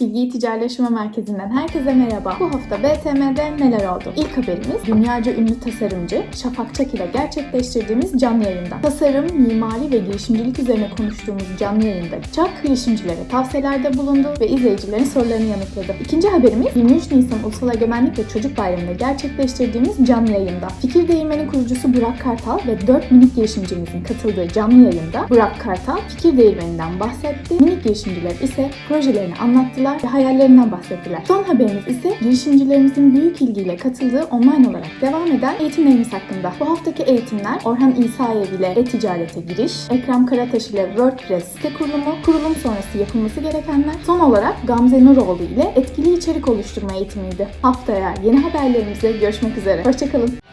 Bilgi Ticaretleşme Merkezi'nden herkese merhaba. Bu hafta BTM'de neler oldu? İlk haberimiz dünyaca ünlü tasarımcı Şafak Çak ile gerçekleştirdiğimiz canlı yayında. Tasarım, mimari ve girişimcilik üzerine konuştuğumuz canlı yayında Çak girişimcilere tavsiyelerde bulundu ve izleyicilerin sorularını yanıtladı. İkinci haberimiz 23 Nisan Ulusal Egemenlik ve Çocuk Bayramı'nda gerçekleştirdiğimiz canlı yayında. Fikir Değirmeni kurucusu Burak Kartal ve 4 minik girişimcimizin katıldığı canlı yayında Burak Kartal Fikir Değirmeni'nden bahsetti. Minik girişimciler ise projelerini anlattılar ve hayallerinden bahsettiler. Son haberimiz ise girişimcilerimizin büyük ilgiyle katıldığı online olarak devam eden eğitimlerimiz hakkında. Bu haftaki eğitimler Orhan İsayev ile e-ticarete giriş, Ekrem Karataş ile WordPress site kurulumu, kurulum sonrası yapılması gerekenler, son olarak Gamze Nuroğlu ile etkili içerik oluşturma eğitimiydi. Haftaya yeni haberlerimizle görüşmek üzere. Hoşçakalın.